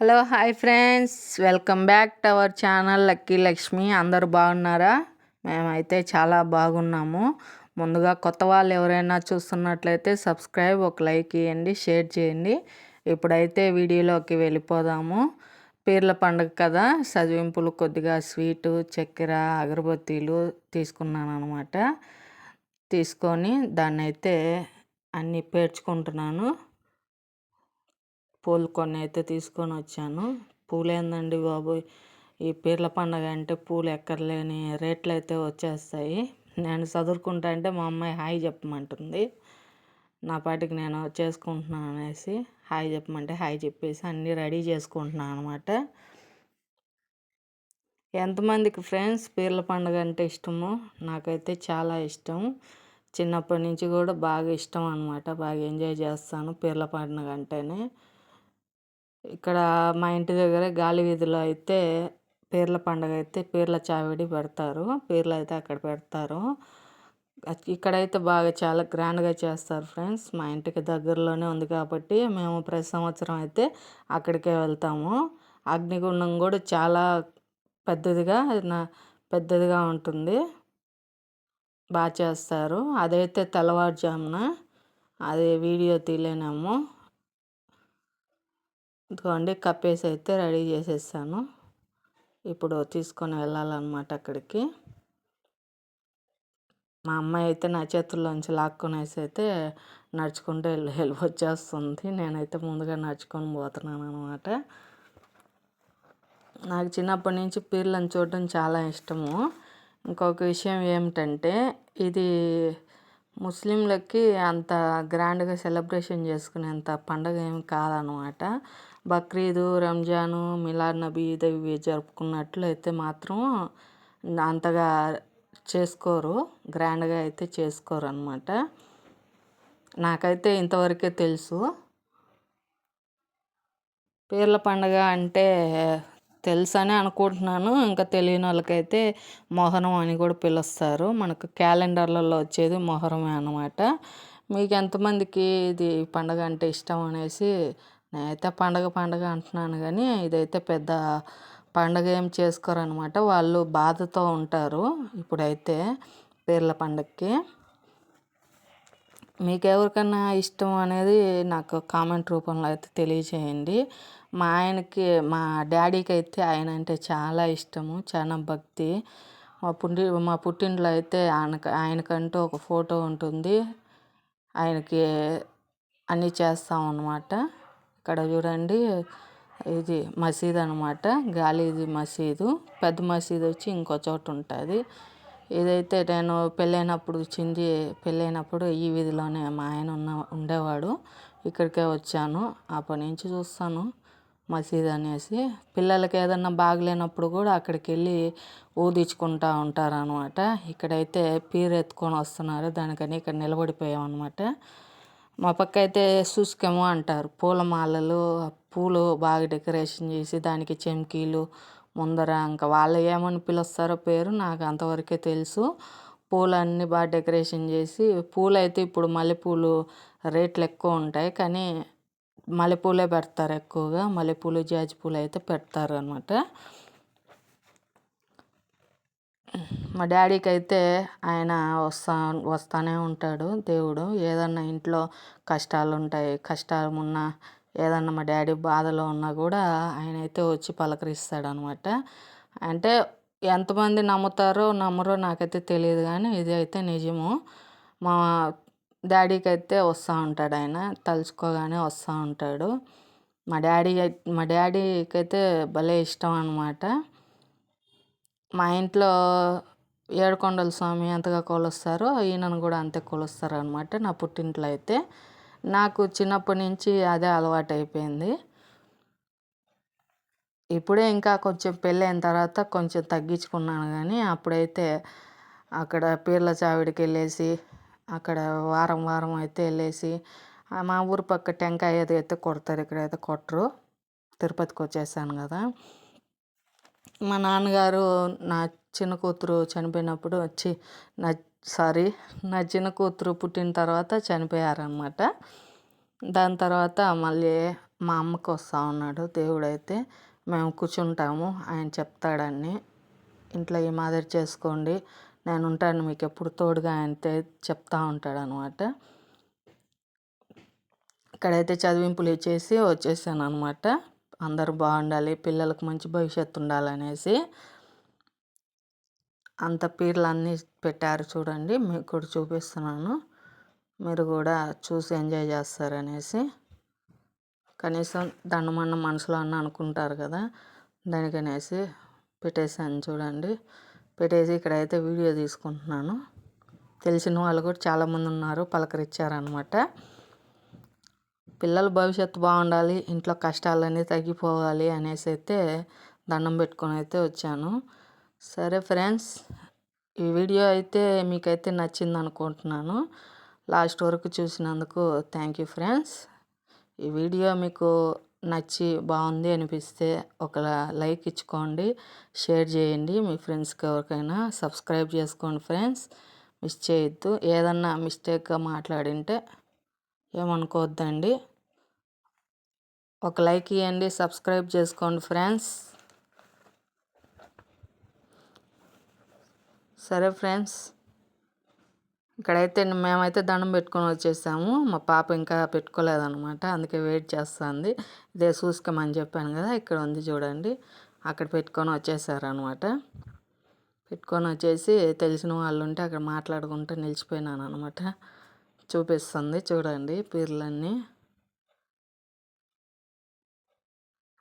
Hello hi friends. Welcome back to our channel lucky Lakshmi. అందరూ బాగున్నారా? మేమైతే చాలా బాగున్నాము. ముందుగా కొత్త వాళ్ళు ఎవరైనా చూస్తున్నట్లయితే సబ్స్క్రైబ్ ఒక లైక్ ఇవ్వండి షేర్ చేయండి. ఇప్పుడైతే వీడియోలోకి వెళ్ళిపోదాము. పీర్ల పండుగ కదా. చదివింపులు కొద్దిగా స్వీటు చక్కెర అగరబత్తీలు తీసుకున్నాను అనమాట తీసుకొని దాన్ని అయితే అన్నీ పేర్చుకుంటున్నాను. పూలు కొన్ని అయితే తీసుకొని వచ్చాను. పూలు ఏందండి బాబు ఈ పీర్ల పండగ అంటే పూలు ఎక్కర్లేని రేట్లు అయితే వచ్చేస్తాయి. నేను చదువుకుంటా అంటే మా అమ్మాయి హాయ్ చెప్పమంటుంది. నా పాటికి నేను చేసుకుంటున్నాను అనేసి హాయ్ చెప్పమంటే హాయ్ చెప్పేసి అన్నీ రెడీ చేసుకుంటున్నాను అనమాట ఎంతమందికి ఫ్రెండ్స్ పీర్ల పండుగ అంటే ఇష్టమో నాకైతే చాలా ఇష్టం. చిన్నప్పటి నుంచి కూడా బాగా ఇష్టం అనమాట బాగా ఎంజాయ్ చేస్తాను పీర్ల పండుగ అంటేనే. ఇక్కడ మా ఇంటి దగ్గర గాలి వీధిలో అయితే పీర్ల పండగ అయితే పీర్ల చావిడి పెడతారు. పీర్లు అయితే అక్కడ పెడతారు. ఇక్కడైతే బాగా చాలా గ్రాండ్గా చేస్తారు ఫ్రెండ్స్. మా ఇంటికి దగ్గరలోనే ఉంది కాబట్టి మేము ప్రతి సంవత్సరం అయితే అక్కడికే వెళ్తాము. అగ్నిగుండం కూడా చాలా పెద్దదిగా నా పెద్దదిగా ఉంటుంది. బాగా చేస్తారు. అదైతే తెల్లవారుజామున. అది వీడియో తీయలేనాము. ఇదిగోండి కప్పేసి అయితే రెడీ చేసేసాను. ఇప్పుడు తీసుకొని వెళ్ళాలన్నమాట అక్కడికి. మా అమ్మాయి అయితే నా చేతుల్లోంచి లాక్కునేసి అయితే నడుచుకుంటే వెళ్ళి వచ్చేస్తుంది నేనైతే ముందుగా నడుచుకొని పోతున్నాను అనమాట నాకు చిన్నప్పటి నుంచి పీర్లను చూడడం చాలా ఇష్టము. ఇంకొక విషయం ఏమిటంటే ఇది ముస్లింలకి అంత గ్రాండ్గా సెలబ్రేషన్ చేసుకునేంత పండగ ఏమి కాదనమాట బక్రీదు రంజాను మిలాద్ నబీ ఇవి జరుపుకున్నట్లు అయితే మాత్రం అంతగా చేసుకోరు. గ్రాండ్గా అయితే చేసుకోరు అనమాట నాకైతే ఇంతవరకే తెలుసు. పీర్ల పండగ అంటే తెలుసని అనుకుంటున్నాను. ఇంకా తెలియని వాళ్ళకైతే మొహరం అని కూడా పిలుస్తారు. మనకు క్యాలెండర్లలో వచ్చేది మొహరమే అనమాట మీకు ఎంతమందికి ఇది పండగ అంటే ఇష్టం అనేసి నేనైతే పండగ పండగ అంటున్నాను కానీ ఇదైతే పెద్ద పండగ ఏం చేసుకోరనమాట. వాళ్ళు బాధతో ఉంటారు ఇప్పుడైతే పీర్ల పండగకి మీకు ఎవరికన్నా ఇష్టం అనేది నాకు కామెంట్ రూపంలో అయితే తెలియచేయండి. మా ఆయనకి మా డాడీకి అయితే ఆయన అంటే చాలా ఇష్టము చాలా భక్తి. మా పుట్టి మా పుట్టింట్లో అయితే ఆయనకు ఆయనకంటూ ఒక ఫోటో ఉంటుంది. ఆయనకి అన్నీ చేస్తాం అన్నమాట ఇక్కడ చూడండి. ఇది మసీద్ అనమాట గాలిది మసీదు. పెద్ద మసీదు వచ్చి ఇంకో చోట ఉంటుంది. ఇదైతే నేను పెళ్ళైనప్పుడు చింది పెళ్ళైనప్పుడు ఈ వీధిలోనే మా ఆయన ఉన్న ఉండేవాడు. ఇక్కడికే వచ్చాను. అప్పటి నుంచి చూస్తాను మసీద్ అనేసి. పిల్లలకి ఏదన్నా బాగలేనప్పుడు కూడా అక్కడికి వెళ్ళి ఊదించుకుంటా ఉంటారనమాట ఇక్కడైతే పీరు ఎత్తుకొని వస్తున్నారు. దానికని ఇక్కడ నిలబడిపోయాం అనమాట మా పక్క అయితే శుష్కము అంటారు. పూలమాలలు పూలు బాగా డెకరేషన్ చేసి దానికి చెంకీలు ముందర ఇంకా వాళ్ళు ఏమని పిలుస్తారో పేరు నాకు అంతవరకే తెలుసు. పూలన్నీ బాగా డెకరేషన్ చేసి పూలైతే ఇప్పుడు మల్లెపూలు రేట్లు ఎక్కువ ఉంటాయి. కానీ మల్లెపూలే పెడతారు ఎక్కువగా. మల్లెపూలు జాజి పూలు అయితే పెడతారు అనమాట మా డాడీకి అయితే ఆయన వస్తా వస్తూనే ఉంటాడు దేవుడు. ఏదన్నా ఇంట్లో కష్టాలు ఉంటాయి కష్టాలు ఉన్న ఏదన్నా మా డాడీ బాధలో ఉన్నా కూడా ఆయన అయితే వచ్చి పలకరిస్తాడు అనమాట అంటే ఎంతమంది నమ్ముతారో నమ్మరో నాకైతే తెలియదు కానీ ఇది అయితే నిజము. మా డాడీకి అయితే వస్తూ ఉంటాడు ఆయన తలుచుకోగానే వస్తూ ఉంటాడు. మా డాడీ మా డాడీకి అయితే భలే ఇష్టం అనమాట మా ఇంట్లో ఏడుకొండల స్వామి ఎంతగా కొలుస్తారో ఈయనను కూడా అంతే కొలుస్తారు అనమాట నా పుట్టింట్లో అయితే. నాకు చిన్నప్పటి నుంచి అదే అలవాటు అయిపోయింది ఇప్పుడే ఇంకా కొంచెం పెళ్ళైన తర్వాత కొంచెం తగ్గించుకున్నాను కానీ అప్పుడైతే అక్కడ పీర్ల చావిడికి వెళ్ళేసి అక్కడ వారం వారం అయితే వెళ్ళేసి మా ఊరు పక్క టెంకాయ అయితే కొడతారు ఇక్కడైతే కొట్టరు. తిరుపతికి వచ్చేసాను కదా. మా నాన్నగారు నా చిన్న కూతురు చనిపోయినప్పుడు వచ్చి నా సారీ నా చిన్న కూతురు పుట్టిన తర్వాత చనిపోయారనమాట దాని తర్వాత మళ్ళీ మా అమ్మకు వస్తూ ఉన్నాడు దేవుడైతే మేము కూర్చుంటాము ఆయన చెప్తాడని ఇంట్లో ఈ మాదిరి చేసుకోండి నేను ఉంటాను మీకు ఎప్పుడు తోడుగా అంటే చెప్తా ఉంటాడు అనమాట ఇక్కడైతే చదివింపులు ఇచ్చేసి వచ్చేసాను అనమాట అందరూ బాగుండాలి పిల్లలకు మంచి భవిష్యత్తు ఉండాలనేసి. అంత పీర్లు అన్నీ పెట్టారు చూడండి మీకు కూడా చూపిస్తున్నాను. మీరు కూడా చూసి ఎంజాయ్ చేస్తారనేసి. కనీసం దండమన్న మనసులో అన్న అనుకుంటారు కదా దానికనేసి పెట్టేశాను చూడండి. పెట్టేసి ఇక్కడైతే వీడియో తీసుకుంటున్నాను. తెలిసిన వాళ్ళు కూడా చాలామంది ఉన్నారు పలకరించారనమాట పిల్లల భవిష్యత్తు బాగుండాలి ఇంట్లో కష్టాలన్నీ తగ్గిపోవాలి అనేసి అయితే దండం పెట్టుకొని అయితే వచ్చాను. సరే ఫ్రెండ్స్ ఈ వీడియో అయితే మీకైతే నచ్చింది అనుకుంటున్నాను లాస్ట్ వరకు చూసినందుకు థ్యాంక్ యూ ఫ్రెండ్స్. ఈ వీడియో మీకు నచ్చి బాగుంది అనిపిస్తే ఒక లైక్ ఇచ్చుకోండి షేర్ చేయండి. మీ ఫ్రెండ్స్కి ఎవరికైనా సబ్స్క్రైబ్ చేసుకోండి ఫ్రెండ్స్. మిస్ చేయొద్దు. ఏదన్నా మిస్టేక్గా మాట్లాడింటే ఏమనుకోవద్దండి. ఒక లైక్ ఇవ్వండి సబ్స్క్రైబ్ చేసుకోండి ఫ్రెండ్స్. సరే ఫ్రెండ్స్. ఇక్కడైతే మేమైతే దండం పెట్టుకొని వచ్చేసాము. మా పాప ఇంకా పెట్టుకోలేదనమాట అందుకే వెయిట్ చేస్తుంది. ఇదే చూసుకోమని చెప్పాను కదా ఇక్కడ ఉంది చూడండి. అక్కడ పెట్టుకొని వచ్చేసారనమాట పెట్టుకొని వచ్చేసి తెలిసిన వాళ్ళు ఉంటే అక్కడ మాట్లాడుకుంటూ నిలిచిపోయినాను అనమాట చూపిస్తుంది చూడండి పీర్లన్నీ.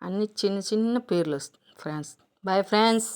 అన్ని చిన్న చిన్న పీర్లు ఫ్రెండ్స్. Bye friends.